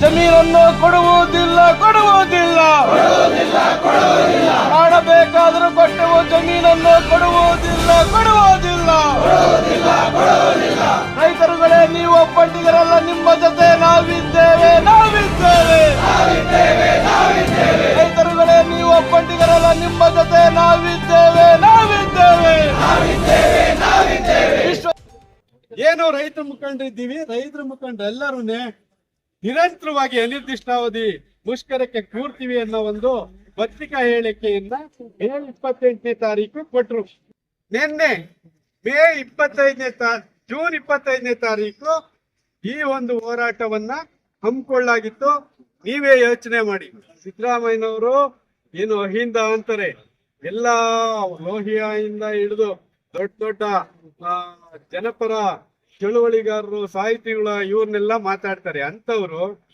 ಜಮೀನನ್ನು ಕೊಡುವುದಿಲ್ಲ ಕೊಡುವುದಿಲ್ಲ. ಮಾಡಬೇಕಾದರೂ ಕೊಟ್ಟವು ಜಮೀನನ್ನು ಕೊಡುವುದಿಲ್ಲ ಕೊಡುವುದಿಲ್ಲ. ರೈತರುಗಳೇ, ನೀವು ಒಪ್ಪಂದಿಗರಲ್ಲ, ನಿಮ್ಮ ಜೊತೆ ನಾವಿದ್ದೇವೆ ನಾವಿದ್ದೇವೆ. ರೈತರುಗಳೇ, ನೀವು ಒಪ್ಪಂದಿಗರಲ್ಲ, ನಿಮ್ಮ ಜೊತೆ ನಾವಿದ್ದೇವೆ ನಾವಿದ್ದೇವೆ. ಏನು ರೈತ ಮುಖಂಡರಿದ್ದೀವಿ, ರೈತರ ಮುಖಂಡರು ಎಲ್ಲರೂ ನಿರಂತರವಾಗಿ ಅನಿರ್ದಿಷ್ಟಾವಧಿ ಮುಷ್ಕರಕ್ಕೆ ಕೂರ್ತೀವಿ ಅನ್ನೋ ಒಂದು ಪತ್ರಿಕಾ ಹೇಳಿಕೆಯನ್ನ ಮೇ ಇಪ್ಪತ್ತೆಂಟನೇ ತಾರೀಕು ಕೊಟ್ಟರು ನಿನ್ನೆ ಮೇ ಇಪ್ಪತ್ತೈದನೇ ತಾ, ಜೂನ್ ಇಪ್ಪತ್ತೈದನೇ ತಾರೀಕು ಈ ಒಂದು ಹೋರಾಟವನ್ನ ಹಮ್ಮಿಕೊಳ್ಳಾಗಿತ್ತು ನೀವೇ ಯೋಚನೆ ಮಾಡಿ. ಸಿದ್ದರಾಮಯ್ಯನವರು ಏನು ಅಹಿಂದ ಅಂತಾರೆ. ಎಲ್ಲ ಲೋಹಿಯಿಂದ ಹಿಡಿದು ದೊಡ್ಡ ದೊಡ್ಡ ಜನಪರ ಚಳುವಳಿಗಾರರು, ಸಾಹಿತಿಗಳು ಇವ್ರನ್ನೆಲ್ಲ ಮಾತಾಡ್ತಾರೆ. ಅಂತವ್ರು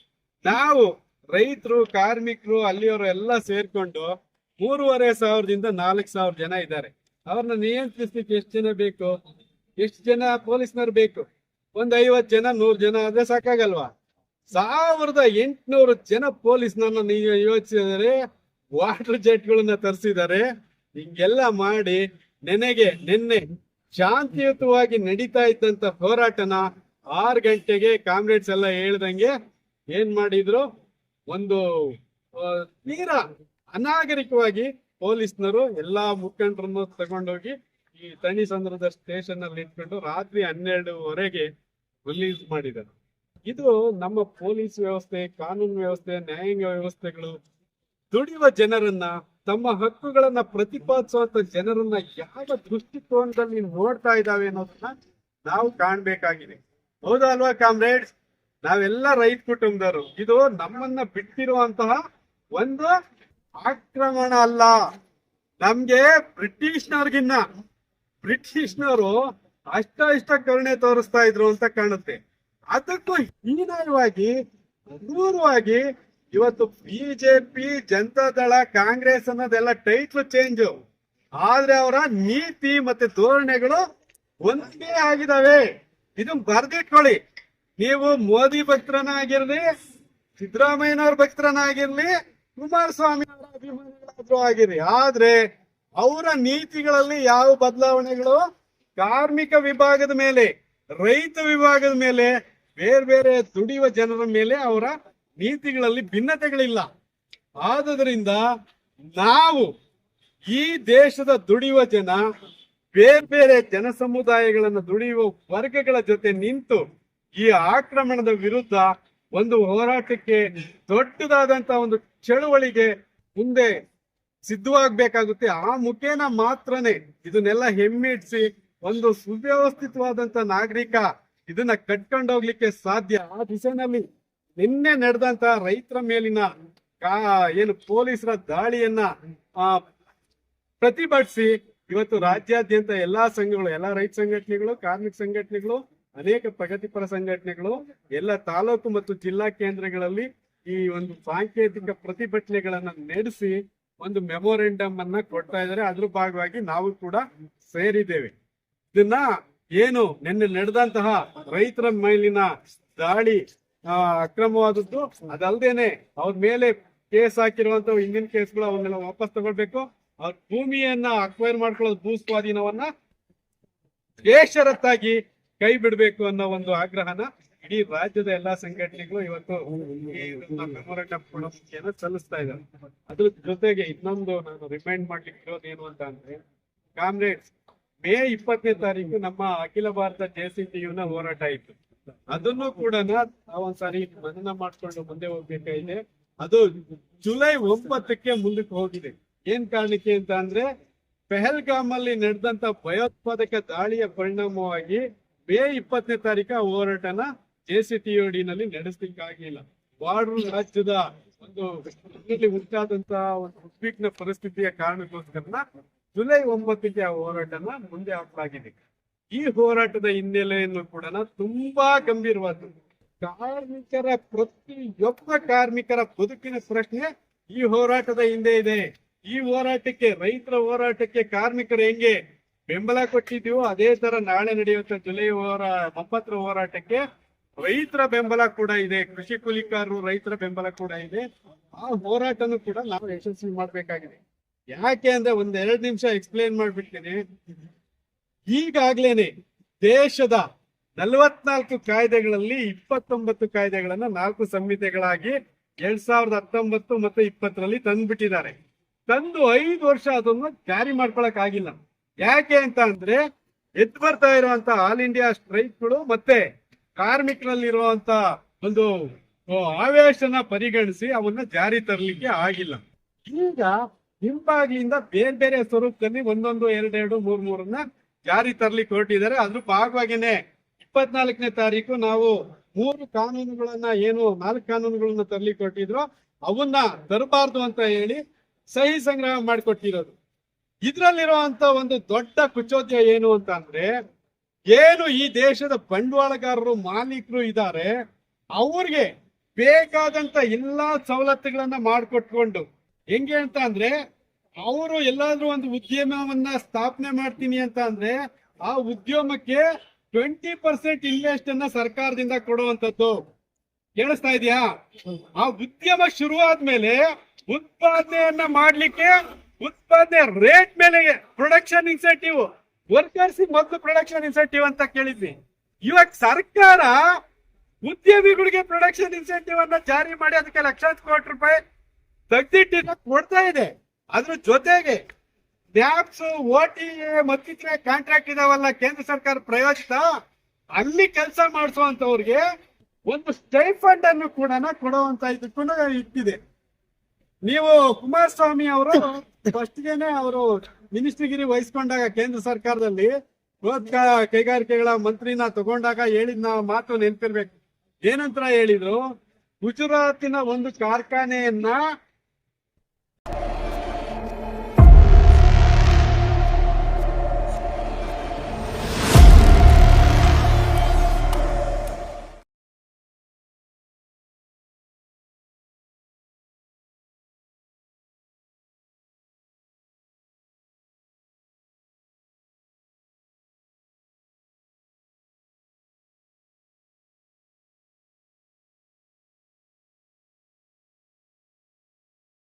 ನಾವು ರೈತರು, ಕಾರ್ಮಿಕರು, ಅಲ್ಲಿಯವರು ಎಲ್ಲ ಸೇರ್ಕೊಂಡು ಮೂರುವರೆ ಸಾವಿರದಿಂದ ನಾಲ್ಕು ಸಾವಿರ ಜನ ಇದ್ದಾರೆ. ಅವ್ರನ್ನ ನಿಯಂತ್ರಿಸ್ಲಿಕ್ಕೆ ಎಷ್ಟು ಜನ ಬೇಕು? ಎಷ್ಟು ಜನ ಪೊಲೀಸ್ನವ್ರು ಬೇಕು? ಒಂದ್ ಐವತ್ ಜನ, ನೂರ್ ಜನ ಆದ್ರೆ ಸಾಕಾಗಲ್ವಾ? ಸಾವಿರದ ಎಂಟುನೂರು ಜನ ಪೊಲೀಸ್ನನ್ನ ನೀವು ಯೋಚಿಸಿದರೆ, ವಾಟರ್ ಜೆಟ್ಗಳನ್ನ ತರಿಸಿದ್ದಾರೆ ಹಿಂಗೆಲ್ಲ ಮಾಡಿ ನೆನೆಗೆ, ನಿನ್ನೆ ಶಾಂತಿಯುತವಾಗಿ ನಡೀತಾ ಇದ್ದಂತ ಹೋರಾಟನ ಆರು ಗಂಟೆಗೆ ಕಾಮ್ರೇಡ್ಸ್ ಎಲ್ಲ ಹೇಳ್ದಂಗೆ ಏನ್ ಮಾಡಿದ್ರು? ಒಂದು ತೀರ ಅನಾಗರಿಕವಾಗಿ ಪೊಲೀಸ್ನರು ಎಲ್ಲಾ ಮುಖಂಡರನ್ನು ತಗೊಂಡೋಗಿ ಈ ತಣಿ ಸಂದ್ರದ ಸ್ಟೇಷನ್ ಅಲ್ಲಿ ಇಟ್ಕೊಂಡು ರಾತ್ರಿ ಹನ್ನೆರಡುವರೆಗೆ ರಿಲೀಸ್ ಮಾಡಿದರು. ಇದು ನಮ್ಮ ಪೊಲೀಸ್ ವ್ಯವಸ್ಥೆ, ಕಾನೂನು ವ್ಯವಸ್ಥೆ, ನ್ಯಾಯಾಂಗ ವ್ಯವಸ್ಥೆಗಳು ದುಡಿಯುವ ಜನರನ್ನ ತಮ್ಮ ಹಕ್ಕುಗಳನ್ನ ಪ್ರತಿಪಾದಿಸುವಂತ ಜನರನ್ನ ಯಾವ ದೃಷ್ಟಿಕೋನದಲ್ಲಿ ನೋಡ್ತಾ ಇದ್ದಾವೆ ಅನ್ನೋದನ್ನ ನಾವು ಕಾಣ್ಬೇಕಾಗಿದೆ. ಹೌದಾ ಅಲ್ವಾ ಕಾಮ್ರೇಡ್ಸ್? ನಾವೆಲ್ಲ ರೈತ ಕುಟುಂಬದವರು. ಇದು ನಮ್ಮನ್ನ ಬಿಟ್ಟಿರುವಂತಹ ಒಂದು ಆಕ್ರಮಣ ಅಲ್ಲ. ನಮ್ಗೆ ಬ್ರಿಟಿಷ್ನವ್ರಿಗಿನ್ನ, ಬ್ರಿಟಿಷ್ನವರು ಅಷ್ಟ ಇಷ್ಟ ಕರುಣೆ ತೋರಿಸ್ತಾ ಇದ್ರು ಅಂತ ಕಾಣುತ್ತೆ. ಅದಕ್ಕೂ ಹೀನಾಯವಾಗಿ, ಕ್ರೂರವಾಗಿ ಇವತ್ತು ಬಿಜೆಪಿ ಜನತಾದಳ ಕಾಂಗ್ರೆಸ್ ಅನ್ನೋದೆಲ್ಲ ಟೈಟ್ಲ್ ಚೇಂಜ್ ಆದ್ರೆ ಅವರ ನೀತಿ ಮತ್ತೆ ಧೋರಣೆಗಳು ಒಂದೇ ಆಗಿದಾವೆ. ಇದು ಬರ್ದಿಟ್ಕೊಳ್ಳಿ. ನೀವು ಮೋದಿ ಭಕ್ತರನ್ನಾಗಿರ್ಲಿ, ಸಿದ್ದರಾಮಯ್ಯನವ್ರ ಭಕ್ತರನ್ನಾಗಿರ್ಲಿ, ಕುಮಾರಸ್ವಾಮಿ ಅವರ ಅಭಿಮಾನಿಗಳಾದ್ರೂ ಆಗಿರಿ ಆದ್ರೆ ಅವರ ನೀತಿಗಳಲ್ಲಿ ಯಾವ ಬದಲಾವಣೆಗಳು? ಕಾರ್ಮಿಕ ವಿಭಾಗದ ಮೇಲೆ, ರೈತ ವಿಭಾಗದ ಮೇಲೆ ಬೇರೆ ಬೇರೆ ದುಡಿಯುವ ಜನರ ಮೇಲೆ ಅವರ ನೀತಿಗಳಲ್ಲಿ ಭಿನ್ನತೆಗಳಿಲ್ಲ. ಆದುದರಿಂದ ನಾವು ಈ ದೇಶದ ದುಡಿಯುವ ಜನ, ಬೇರೆ ಬೇರೆ ಜನ ಸಮುದಾಯಗಳನ್ನು ದುಡಿಯುವ ವರ್ಗಗಳ ಜೊತೆ ನಿಂತು ಈ ಆಕ್ರಮಣದ ವಿರುದ್ಧ ಒಂದು ಹೋರಾಟಕ್ಕೆ ದೊಡ್ಡದಾದಂತಹ ಒಂದು ಚಳುವಳಿಗೆ ಮುಂದೆ ಸಿದ್ಧವಾಗಬೇಕಾಗುತ್ತೆ. ಆ ಮುಖೇನ ಮಾತ್ರನೇ ಇದನ್ನೆಲ್ಲ ಹೆಮ್ಮಿಡ್ಸಿ ಒಂದು ಸುವ್ಯವಸ್ಥಿತವಾದಂತ ನಾಗರಿಕ ಇದನ್ನ ಕಟ್ಕೊಂಡೋಗ್ಲಿಕ್ಕೆ ಸಾಧ್ಯ. ಆ ದಿಶೆನಲ್ಲಿ ನಿನ್ನೆ ನಡೆದಂತ ರೈತರ ಮೇಲಿನ ಏನು ಪೊಲೀಸರ ದಾಳಿಯನ್ನ ಪ್ರತಿಭಟಿಸಿ ಇವತ್ತು ರಾಜ್ಯಾದ್ಯಂತ ಎಲ್ಲಾ ಸಂಘಗಳು, ಎಲ್ಲಾ ರೈತ ಸಂಘಟನೆಗಳು, ಕಾರ್ಮಿಕ ಸಂಘಟನೆಗಳು, ಅನೇಕ ಪ್ರಗತಿಪರ ಸಂಘಟನೆಗಳು, ಎಲ್ಲ ತಾಲೂಕು ಮತ್ತು ಜಿಲ್ಲಾ ಕೇಂದ್ರಗಳಲ್ಲಿ ಈ ಒಂದು ಸಾಂಕೇತಿಕ ಪ್ರತಿಭಟನೆಗಳನ್ನ ನಡೆಸಿ ಒಂದು ಮೆಮೊರೆಂಡಮ್ ಅನ್ನ ಕೊಡ್ತಾ ಇದ್ದಾರೆ. ಅದ್ರ ಭಾಗವಾಗಿ ನಾವು ಕೂಡ ಸೇರಿದ್ದೇವೆ. ಇದನ್ನ ಏನು, ನಿನ್ನೆ ನಡೆದಂತಹ ರೈತರ ಮೇಲಿನ ದಾಳಿ ಅಕ್ರಮವಾದದ್ದು ಅದಲ್ದೇನೆ ಅವ್ರ ಮೇಲೆ ಕೇಸ್ ಹಾಕಿರುವಂತ ಹಿಂದಿನ ಕೇಸ್ಗಳು ಅವನ್ನೆಲ್ಲ ವಾಪಸ್ ತಗೊಳ್ಬೇಕು. ಅವ್ರ ಭೂಮಿಯನ್ನ ಅಕ್ವೈರ್ ಮಾಡ್ಕೊಳ್ಳೋದು ಭೂ ಸ್ವಾಧೀನವನ್ನ ಬೇಷರತ್ತಾಗಿ ಕೈ ಬಿಡಬೇಕು ಅನ್ನೋ ಒಂದು ಆಗ್ರಹನ ಇಡೀ ರಾಜ್ಯದ ಎಲ್ಲಾ ಸಂಘಟನೆಗಳು ಇವತ್ತು ಮೆಮೊರಂಡಮ್ ಸಲ್ಲಿಸ್ತಾ ಇದ್ದಾರೆ. ಅದ್ರ ಜೊತೆಗೆ ಇನ್ನೊಂದು ನಾನು ರಿಮೈಂಡ್ ಮಾಡ್ಲಿಕ್ಕೆ ಇರೋದು ಏನು ಅಂತ ಅಂದ್ರೆ ಕಾಮ್ರೇಡ್ಸ್ ಮೇ ಇಪ್ಪತ್ತನೇ ತಾರೀಕು ನಮ್ಮ ಅಖಿಲ ಭಾರತ ಜೆಸಿಟಿಯುನ ಹೋರಾಟ ಇತ್ತು. ಅದನ್ನು ಕೂಡ ನಾವೊಂದ್ಸಾರಿ ಮನನ ಮಾಡ್ಕೊಂಡು ಮುಂದೆ ಹೋಗ್ಬೇಕಾಗಿದೆ ಅದು ಜುಲೈ ಒಂಬತ್ತಕ್ಕೆ ಮುಂದಕ್ಕೆ ಹೋಗಿದೆ. ಏನ್ ಕಾರಣಕ್ಕೆ ಅಂತ ಅಂದ್ರೆ ಪೆಹಲ್ಗಾಮ್ ಅಲ್ಲಿ ನಡೆದಂತ ಭಯೋತ್ಪಾದಕ ದಾಳಿಯ ಪರಿಣಾಮವಾಗಿ ಮೇ ಇಪ್ಪತ್ತನೇ ತಾರೀಕು ಹೋರಾಟನ ಜೆಸಿಟಿಒಡಿ ನಲ್ಲಿ ನಡೆಸಲಿಕ್ಕಾಗಿಲ್ಲ ಬಾರ್ಡರ್ ರಾಜ್ಯದ ಒಂದು ಉಂಟಾದಂತಹ ಉಂಟಾದಂತ ಒಂದು ಉದ್ವಿಗ್ನ ಪರಿಸ್ಥಿತಿಯ ಕಾರಣಕ್ಕೋಸ್ಕರ ಜುಲೈ ಒಂಬತ್ತಕ್ಕೆ ಆ ಹೋರಾಟನ ಮುಂದೆ ಹಾಕಲಾಗಿದೆ. ಈ ಹೋರಾಟದ ಹಿನ್ನೆಲೆಯನ್ನು ಕೂಡ ತುಂಬಾ ಗಂಭೀರವಾದ್ದು ಕಾರ್ಮಿಕರ ಪ್ರತಿಯೊಬ್ಬ ಕಾರ್ಮಿಕರ ಬದುಕಿನ ಪ್ರಶ್ನೆ ಈ ಹೋರಾಟದ ಹಿಂದೆ ಇದೆ. ಈ ಹೋರಾಟಕ್ಕೆ, ರೈತರ ಹೋರಾಟಕ್ಕೆ ಕಾರ್ಮಿಕರು ಹೆಂಗೆ ಬೆಂಬಲ ಕೊಟ್ಟಿದ್ದೀವೋ ಅದೇ ತರ ನಾಳೆ ನಡೆಯುವಂತ ಜುಲೈ ಹೋರಾ, ಒಂಬತ್ತರ ಹೋರಾಟಕ್ಕೆ ರೈತರ ಬೆಂಬಲ ಕೂಡ ಇದೆ. ಕೃಷಿ ಕೂಲಿಕಾರರು ರೈತರ ಬೆಂಬಲ ಕೂಡ ಇದೆ. ಆ ಹೋರಾಟನೂ ಕೂಡ ನಾವು ಯಶಸ್ವಿ ಮಾಡ್ಬೇಕಾಗಿದೆ. ಯಾಕೆ ಅಂದ್ರೆ ಒಂದ್ ಎರಡ್ ನಿಮಿಷ ಎಕ್ಸ್ಪ್ಲೇನ್ ಮಾಡ್ಬಿಡ್ತೀನಿ. ಈಗಾಗ್ಲೇನೆ ದೇಶದ ನಲವತ್ನಾಲ್ಕು ಕಾಯ್ದೆಗಳಲ್ಲಿ ಇಪ್ಪತ್ತೊಂಬತ್ತು ಕಾಯ್ದೆಗಳನ್ನ ನಾಲ್ಕು ಸಂಹಿತೆಗಳಾಗಿ ಎರಡ್ ಸಾವಿರದ ಹತ್ತೊಂಬತ್ತು ಮತ್ತು ಇಪ್ಪತ್ತರಲ್ಲಿ ತಂದ್ಬಿಟ್ಟಿದ್ದಾರೆ. ತಂದು ಐದು ವರ್ಷ ಅದನ್ನ ಜಾರಿ ಮಾಡ್ಕೊಳಕ್ ಆಗಿಲ್ಲ ಯಾಕೆ ಅಂತ ಅಂದ್ರೆ ಎದ್ದು ಬರ್ತಾ ಇರುವಂತ ಆಲ್ ಇಂಡಿಯಾ ಸ್ಟ್ರೈಕ್ಗಳು ಮತ್ತೆ ಕಾರ್ಮಿಕರಲ್ಲಿರುವಂತ ಒಂದು ಆವೇಶನ ಪರಿಗಣಿಸಿ ಅವನ್ನ ಜಾರಿ ತರಲಿಕ್ಕೆ ಆಗಿಲ್ಲ. ಈಗ ಹಿಂಬಾಗ್ಲಿಂದ ಬೇರೆ ಬೇರೆ ಸ್ವರೂಪದಲ್ಲಿ ಒಂದೊಂದು ಎರಡೆರಡು ಮೂರ್, ಮೂರನ್ನ ಜಾರಿ ತರ್ಲಿಕ್ಕೆ ಹೊರಟಿದ್ದಾರೆ. ಅದ್ರ ಭಾಗವಾಗಿನೇ ಇಪ್ಪತ್ನಾಲ್ಕನೇ ತಾರೀಕು ನಾವು ಮೂರು ಕಾನೂನುಗಳನ್ನ ಏನು ನಾಲ್ಕು ಕಾನೂನುಗಳನ್ನ ತರ್ಲಿಕ್ಕೆ ಹೊರಟಿದ್ರು. ಅವನ್ನ ತರಬಾರ್ದು ಅಂತ ಹೇಳಿ ಸಹಿ ಸಂಗ್ರಹ ಮಾಡಿಕೊಟ್ಟಿರೋದು. ಇದ್ರಲ್ಲಿರುವಂತ ಒಂದು ದೊಡ್ಡ ಕುಚೋದ್ಯ ಏನು ಅಂತ ಅಂದ್ರೆ, ಏನು ಈ ದೇಶದ ಬಂಡವಾಳಗಾರರು ಮಾಲೀಕರು ಇದ್ದಾರೆ, ಅವ್ರಿಗೆ ಬೇಕಾದಂತ ಎಲ್ಲಾ ಸವಲತ್ತುಗಳನ್ನ ಮಾಡಿಕೊಟ್ಕೊಂಡು ಹೆಂಗೆ ಅಂತ ಅಂದ್ರೆ ಅವರು ಎಲ್ಲಾದ್ರೂ ಒಂದು ಉದ್ಯಮವನ್ನ ಸ್ಥಾಪನೆ ಮಾಡ್ತೀನಿ ಅಂತ ಅಂದ್ರೆ ಆ ಉದ್ಯಮಕ್ಕೆ ಟ್ವೆಂಟಿ ಪರ್ಸೆಂಟ್ ಇನ್ವೆಸ್ಟ್ ಅನ್ನ ಸರ್ಕಾರದಿಂದ ಕೊಡುವಂತದ್ದು ಕೇಳಿಸ್ತಾ ಇದೆಯಾ? ಆ ಉದ್ಯಮ ಶುರು ಆದ್ಮೇಲೆ ಉತ್ಪಾದನೆಯನ್ನ ಮಾಡ್ಲಿಕ್ಕೆ ಉತ್ಪಾದನೆ ರೇಟ್ ಮೇಲೆ ಪ್ರೊಡಕ್ಷನ್ ಇನ್ಸೆಂಟಿವ್ ವರ್ಕರ್ಸ್ ಮೊದಲು ಪ್ರೊಡಕ್ಷನ್ ಇನ್ಸೆಂಟಿವ್ ಅಂತ ಕೇಳಿದ್ವಿ. ಇವಾಗ ಸರ್ಕಾರ ಉದ್ಯಮಿಗಳಿಗೆ ಪ್ರೊಡಕ್ಷನ್ ಇನ್ಸೆಂಟಿವ್ ಅನ್ನ ಜಾರಿ ಮಾಡಿ ಅದಕ್ಕೆ ಲಕ್ಷಾಂತರ ಕೋಟಿ ರೂಪಾಯಿ ತೆಗ್ದಿಟ್ಟಿನ ಕೊಡ್ತಾ ಇದೆ. ಅದ್ರ ಜೊತೆಗೆ ನ್ಯಾಪ್ಸ್ ಓಟಿ ಮತ್ತಿತ್ರ ಕಾಂಟ್ರಾಕ್ಟ್ ಇದಾವಲ್ಲ ಕೇಂದ್ರ ಸರ್ಕಾರ ಪ್ರಯೋಜಿತ, ಅಲ್ಲಿ ಕೆಲಸ ಮಾಡಿಸುವಂತವ್ರಿಗೆ ಒಂದು ಸ್ಟೈಫಂಡ್ ಅನ್ನು ಕೂಡ ಕೊಡುವಂತ ಇದಕ್ಕೂ ಇಟ್ಟಿದೆ. ನೀವು ಕುಮಾರಸ್ವಾಮಿ ಅವರು ಫಸ್ಟ್ಗೆನೆ ಅವರು ಮಿನಿಸ್ಟ್ರಿಗಿರಿ ವಹಿಸ್ಕೊಂಡಾಗ ಕೇಂದ್ರ ಸರ್ಕಾರದಲ್ಲಿ ಕೈಗಾರಿಕೆಗಳ ಮಂತ್ರಿನ ತಗೊಂಡಾಗ ಹೇಳಿದ ಮಾತು ನೆನ್ಪಿರ್ಬೇಕು. ಏನಂತರ ಹೇಳಿದ್ರು? ಗುಜರಾತಿನ ಒಂದು ಕಾರ್ಖಾನೆಯನ್ನ